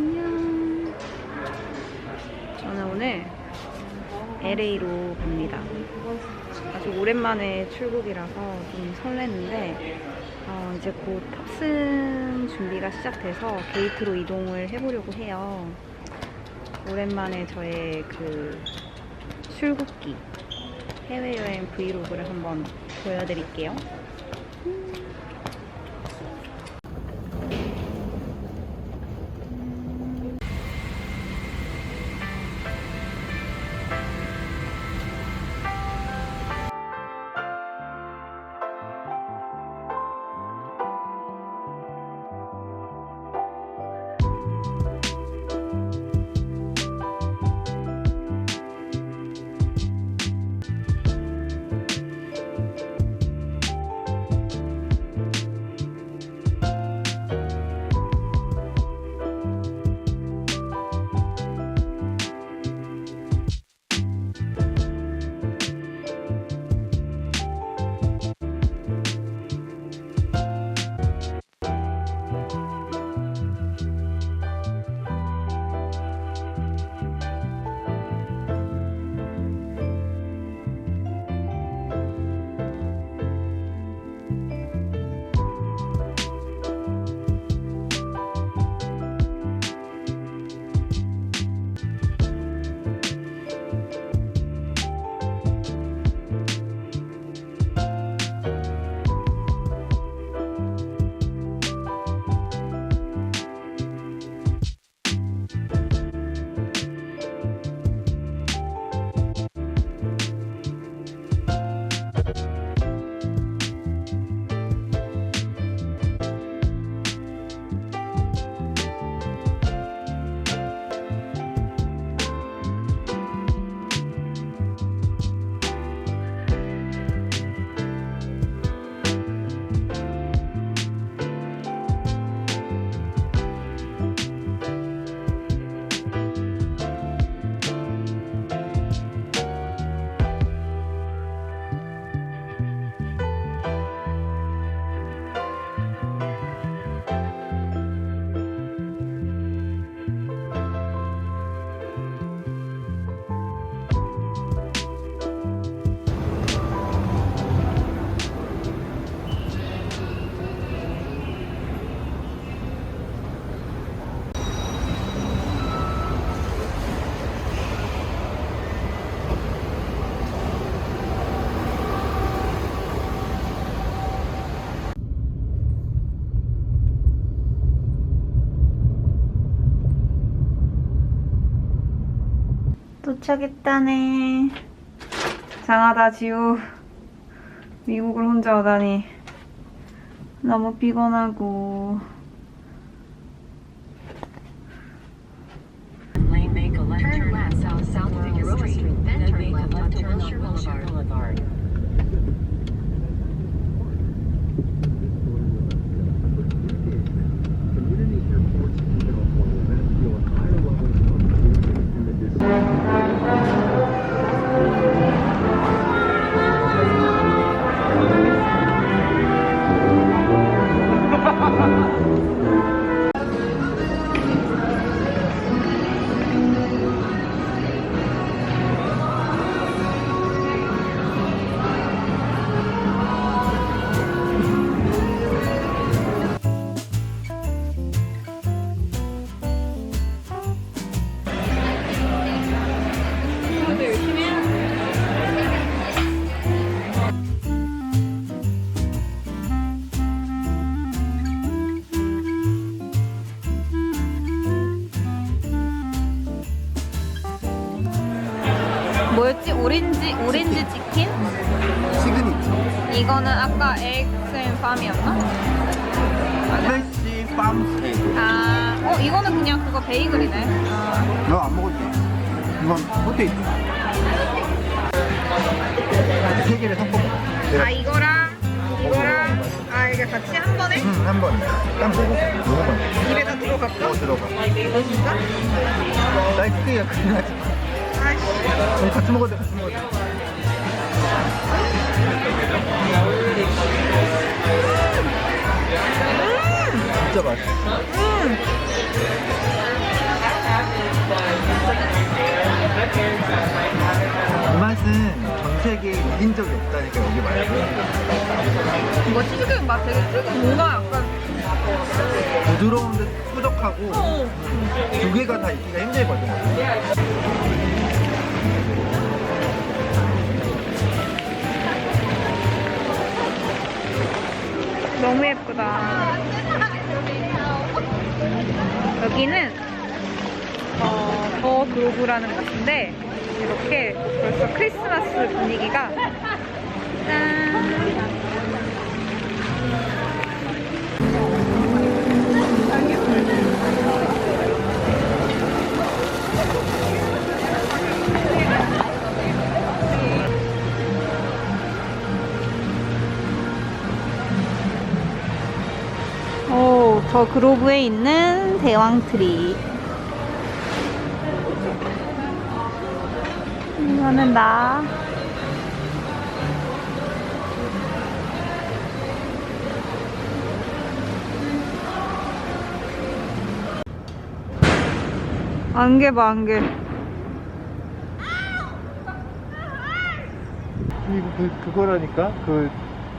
안녕. 저는 오늘 LA로 갑니다. 아주 오랜만에 출국이라서 좀 설렜는데 어, 이제 곧 탑승 준비가 시작돼서 게이트로 이동을 해보려고 해요. 오랜만에 저의 그 출국기 해외여행 브이로그를 한번 보여드릴게요. 도착했다네. 장하다 지우. 미국을 혼자 오다니. 너무 피곤하고. Lane make a left turn left south south Figure Street, then turn left onto Wilshire Boulevard. 팜 스테이크 아, 어, 이거는 그냥 그거 베이글이네. 아, 너안 먹을 때 이건 포테이토 세 개를 섞어 아, 이거랑, 이거랑, 아, 이게 같이 한 번에? 응한번딱 먹어. 먹어봐 입에 다 들어갔어? 어 들어가. 이거 진짜? 나이 크기가 큰일 나지. 우리 같이 먹어도 돼 같이 먹어도 돼 진짜 맛있어. 음 치즈케이크에 이긴 적이 없다니까 여기 말고. 이거 치즈케이크 맛 되게 특이 뭔가 약간 부드러운데 꾸덕하고 어. 두 개가 다 있기가 힘들거든 너무 예쁘다. 여기는 어, 더 그로브라는 곳인데 이렇게 벌써 크리스마스 분위기가 짠. 오, 더 그로브에 있는 대왕 트리. 이거는 나. 안개 봐, 안개. 이거 그, 그거라니까 그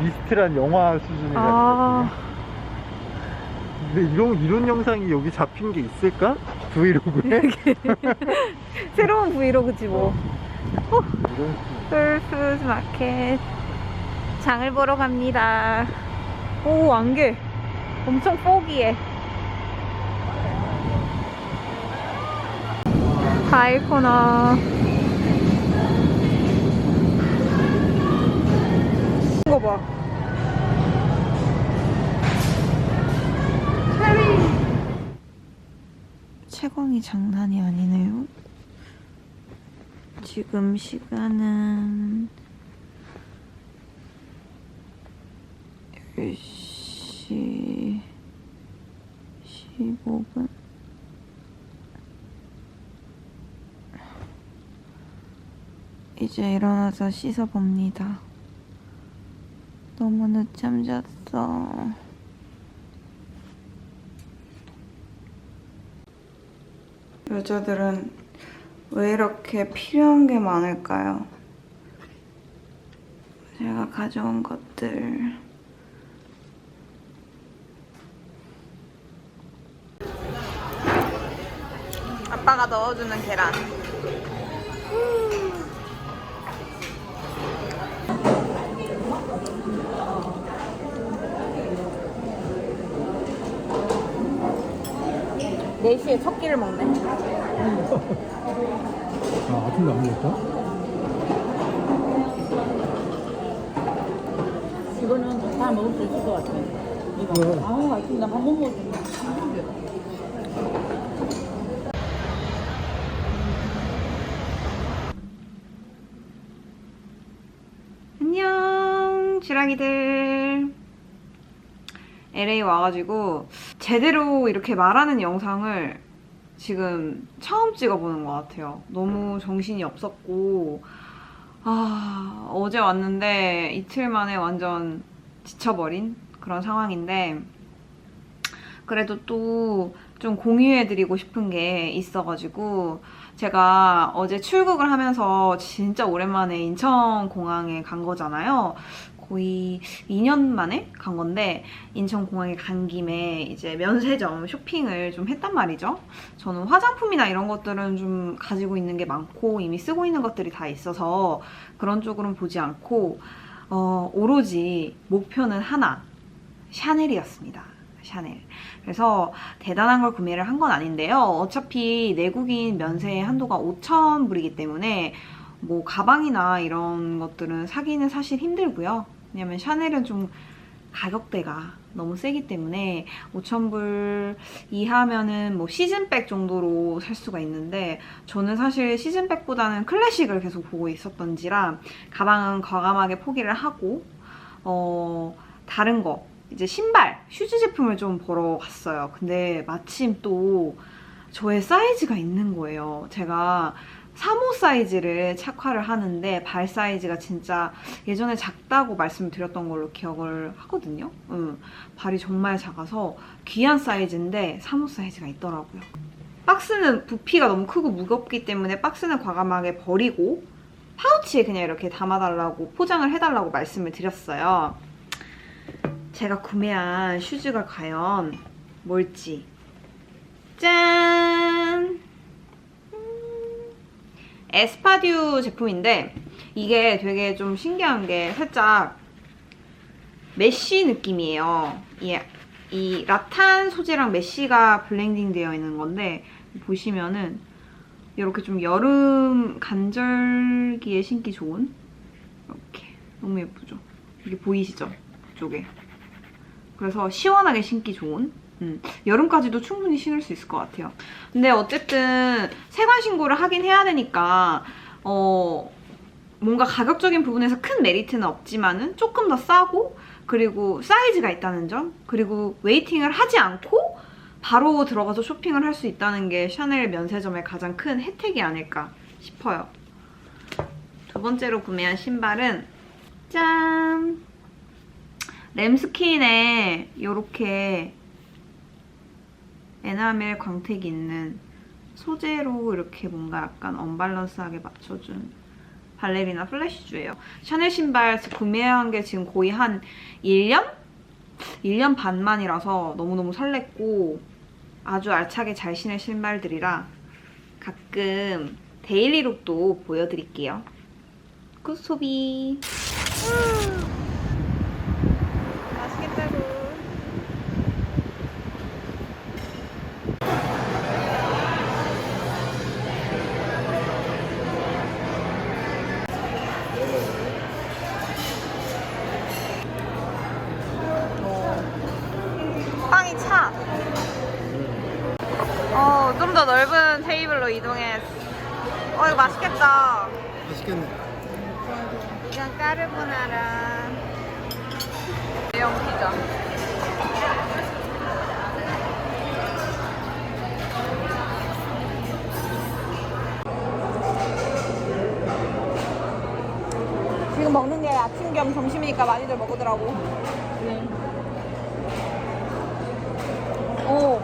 미스트란 영화 수준이라니까 아, 근데 이런 이런 영상이 여기 잡힌 게 있을까? 브이로그에? 새로운 브이로그지 뭐. 이런 홀푸드 마켓 장을 보러 갑니다. 오 안개 엄청 포기해. 과일 코너. 이거 봐. 채광이 장난이 아니네요. 지금 시간은 10시 15분 이제 일어나서 씻어봅니다. 너무 늦잠 잤어. 여자들은 왜 이렇게 필요한 게 많을까요? 제가 가져온 것들. 아빠가 넣어주는 계란. 네시에 첫 끼를 먹네. 아 아침에 안 먹었어? 이거는 다 먹을 수 있을 것 같아. 이거. 아, 아침 나밥 못 먹었는데. 안녕, 쥐랑이들. LA 와가지고 제대로 이렇게 말하는 영상을 지금 처음 찍어보는 것 같아요. 너무 정신이 없었고, 아, 어제 왔는데 이틀 만에 완전 지쳐버린 그런 상황인데, 그래도 또 좀 공유해드리고 싶은 게 있어가지고, 제가 어제 출국을 하면서 진짜 오랜만에 인천공항에 간 거잖아요. 거의 2년 만에 간 건데 인천공항에 간 김에 이제 면세점 쇼핑을 좀 했단 말이죠. 저는 화장품이나 이런 것들은 좀 가지고 있는 게 많고 이미 쓰고 있는 것들이 다 있어서 그런 쪽으로는 보지 않고 어, 오로지 목표는 하나 샤넬이었습니다. 샤넬. 그래서 대단한 걸 구매를 한 건 아닌데요. 어차피 내국인 면세 한도가 5,000불이기 때문에 뭐 가방이나 이런 것들은 사기는 사실 힘들고요. 왜냐면 샤넬은 좀 가격대가 너무 세기 때문에 5,000불 이하면은 뭐 시즌백 정도로 살 수가 있는데 저는 사실 시즌백보다는 클래식을 계속 보고 있었던지라 가방은 과감하게 포기를 하고 어 다른 거 이제 신발, 슈즈 제품을 좀 보러 갔어요. 근데 마침 또 저의 사이즈가 있는 거예요. 제가 3호 사이즈를 착화를 하는데 발 사이즈가 진짜 예전에 작다고 말씀드렸던 걸로 기억을 하거든요. 응. 발이 정말 작아서 귀한 사이즈인데 3호 사이즈가 있더라고요. 박스는 부피가 너무 크고 무겁기 때문에 박스는 과감하게 버리고 파우치에 그냥 이렇게 담아달라고 포장을 해달라고 말씀을 드렸어요. 제가 구매한 슈즈가 과연 뭘지 짠! 음, 에스파듀 제품인데 이게 되게 좀 신기한 게 살짝 메쉬 느낌이에요. 이, 이 라탄 소재랑 메쉬가 블렌딩 되어 있는 건데 보시면은 이렇게 좀 여름 간절기에 신기 좋은 이렇게 너무 예쁘죠? 이게 보이시죠? 이쪽에 그래서 시원하게 신기 좋은 음, 여름까지도 충분히 신을 수 있을 것 같아요. 근데 어쨌든 세관 신고를 하긴 해야 되니까 어 뭔가 가격적인 부분에서 큰 메리트는 없지만은 조금 더 싸고 그리고 사이즈가 있다는 점 그리고 웨이팅을 하지 않고 바로 들어가서 쇼핑을 할 수 있다는 게 샤넬 면세점의 가장 큰 혜택이 아닐까 싶어요. 두 번째로 구매한 신발은 짠! 램스킨에 이렇게 에나멜 광택이 있는 소재로 이렇게 뭔가 약간 언밸런스하게 맞춰준 발레리나 플래시주예요. 샤넬 신발 구매한 게 지금 거의 한 1년? 1년 반 만이라서 너무너무 설렜고 아주 알차게 잘 신을 신발들이라 가끔 데일리룩도 보여드릴게요. 굿 소비! 맛있겠다고. 빵이 차. 어, 좀 더 넓은 테이블로 이동해. 어, 이거 맛있겠다. 맛있겠네. 이건 까르보나라. 대형 피자. 지금 먹는 게 아침 겸 점심이니까 많이들 먹으더라고. 오,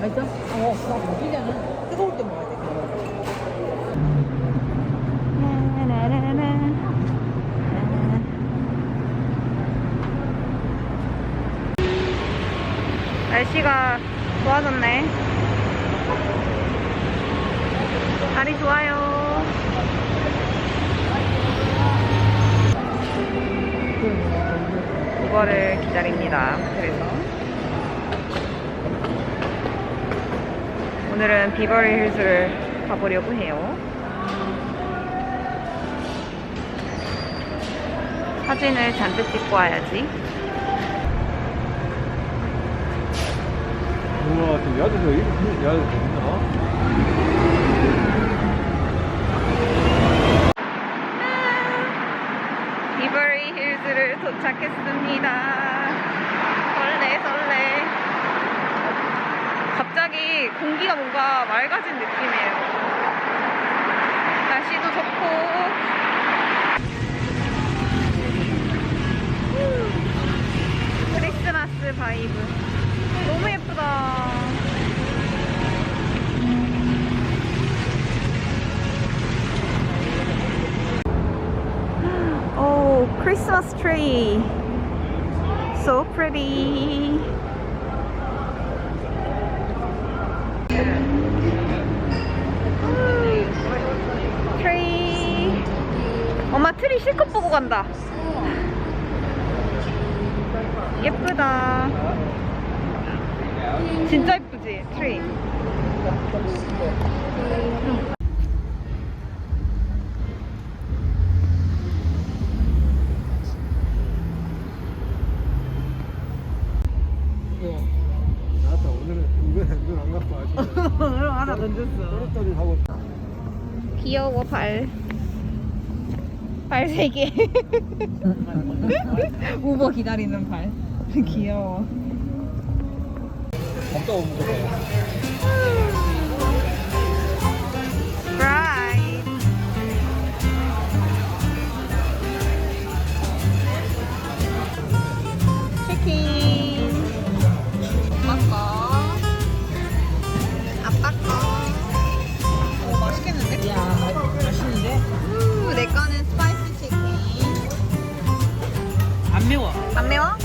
맛있어? 어, 그럼 피자는 뜨거울 때 먹어야 돼. 날씨가 좋아졌네. 날이 좋아요. 이거를 기다립니다. 그래서 오늘은 비버리 힐즈를 가보려고 해요. 사진을 잔뜩 찍고 와야지. 우와, 저 야자가 이렇게 야자가 있나? 비버리 힐즈를 도착했습니다. 설레 설레. 갑자기 공기가 뭔가 맑아진 느낌이에요. 날씨도 좋고. 후, 크리스마스 바이브. 너무 예쁘다. Oh, Christmas tree. So pretty. 트리. 간다. 예쁘다. 진짜 예쁘지, 오늘은. 하나 던졌어. 또릿또릿하고. 귀여워 발. 발세 개. 우버 기다리는 발. 귀여워. 오면. 치킨. 엄마 거. 아빠 거. 오, 맛있겠는데? 야, 맛있는데? 우, 내 안녕, 매워. 안 매워?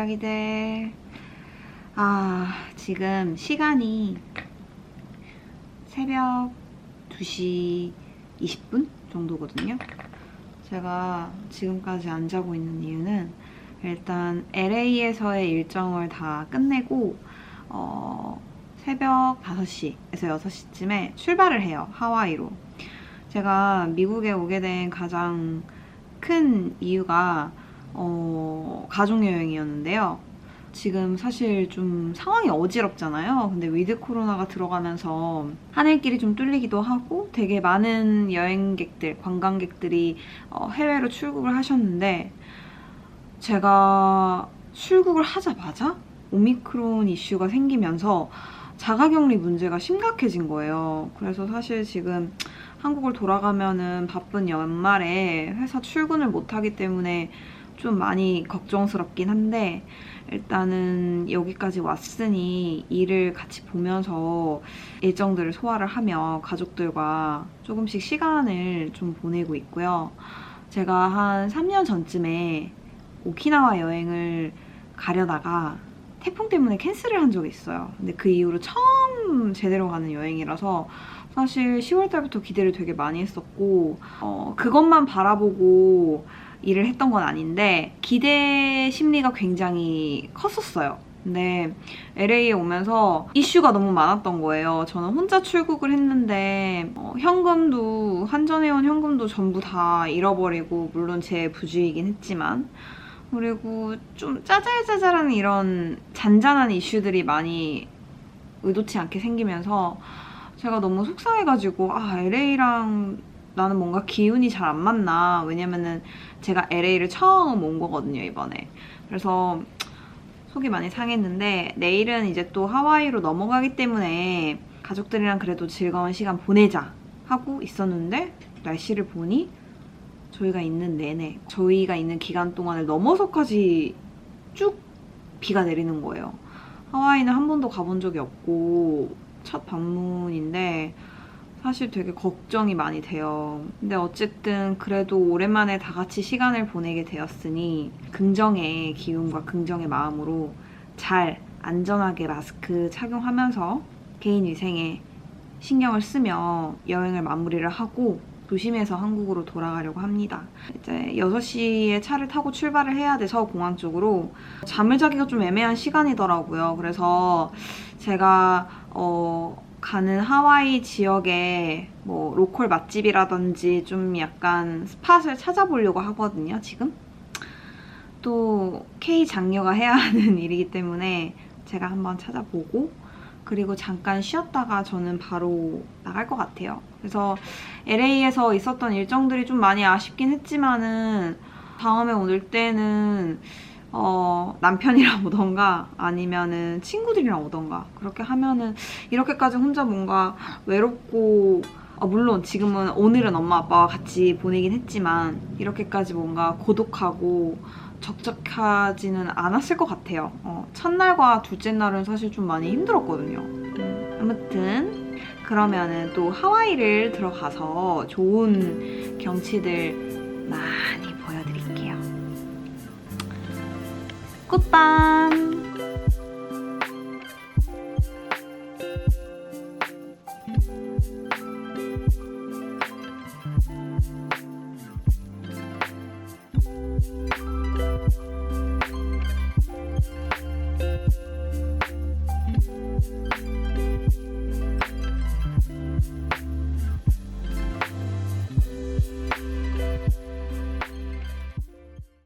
주라기들. 아, 지금 시간이 새벽 2시 20분 정도거든요. 제가 지금까지 안 자고 있는 이유는 일단 LA에서의 일정을 다 끝내고, 어, 새벽 5시에서 6시쯤에 출발을 해요. 하와이로. 제가 미국에 오게 된 가장 큰 이유가 어, 가족여행이었는데요. 지금 사실 좀 상황이 어지럽잖아요. 근데 위드 코로나가 들어가면서 하늘길이 좀 뚫리기도 하고 되게 많은 여행객들, 관광객들이 어, 해외로 출국을 하셨는데 제가 출국을 하자마자 오미크론 이슈가 생기면서 자가격리 문제가 심각해진 거예요. 그래서 사실 지금 한국을 돌아가면은 바쁜 연말에 회사 출근을 못하기 때문에 좀 많이 걱정스럽긴 한데 일단은 여기까지 왔으니 일을 같이 보면서 일정들을 소화를 하며 가족들과 조금씩 시간을 좀 보내고 있고요. 제가 한 3년 전쯤에 오키나와 여행을 가려다가 태풍 때문에 캔슬을 한 적이 있어요. 근데 그 이후로 처음 제대로 가는 여행이라서 사실 10월 달부터 기대를 되게 많이 했었고 어, 그것만 바라보고 일을 했던 건 아닌데 기대 심리가 굉장히 컸었어요. 근데 LA에 오면서 이슈가 너무 많았던 거예요. 저는 혼자 출국을 했는데 어, 현금도 환전해온 현금도 전부 다 잃어버리고 물론 제 부주이긴 했지만 그리고 좀 짜잘짜잘한 이런 잔잔한 이슈들이 많이 의도치 않게 생기면서 제가 너무 속상해가지고 아 LA랑 나는 뭔가 기운이 잘 안 맞나 왜냐면은 제가 LA를 처음 온 거거든요 이번에 그래서 속이 많이 상했는데 내일은 이제 또 하와이로 넘어가기 때문에 가족들이랑 그래도 즐거운 시간 보내자 하고 있었는데 날씨를 보니 저희가 있는 내내 저희가 있는 기간 동안을 넘어서까지 쭉 비가 내리는 거예요. 하와이는 한 번도 가본 적이 없고 첫 방문인데 사실 되게 걱정이 많이 돼요. 근데 어쨌든 그래도 오랜만에 다 같이 시간을 보내게 되었으니 긍정의 기운과 긍정의 마음으로 잘 안전하게 마스크 착용하면서 개인 위생에 신경을 쓰며 여행을 마무리를 하고 조심해서 한국으로 돌아가려고 합니다. 이제 6시에 차를 타고 출발을 해야 돼서 공항 쪽으로 잠을 자기가 좀 애매한 시간이더라고요. 그래서 제가 어, 가는 하와이 지역에 뭐 로컬 맛집이라든지 좀 약간 스팟을 찾아보려고 하거든요, 지금. 또 K 장녀가 해야 하는 일이기 때문에 제가 한번 찾아보고 그리고 잠깐 쉬었다가 저는 바로 나갈 것 같아요. 그래서 LA에서 있었던 일정들이 좀 많이 아쉽긴 했지만은 다음에 올 때는 어, 남편이랑 오던가 아니면은 친구들이랑 오던가 그렇게 하면은 이렇게까지 혼자 뭔가 외롭고 어, 물론 지금은 오늘은 엄마 아빠와 같이 보내긴 했지만 이렇게까지 뭔가 고독하고 적적하지는 않았을 것 같아요. 어, 첫날과 둘째 날은 사실 좀 많이 힘들었거든요. 음, 아무튼 그러면은 또 하와이를 들어가서 좋은 경치들 많이 굿밤!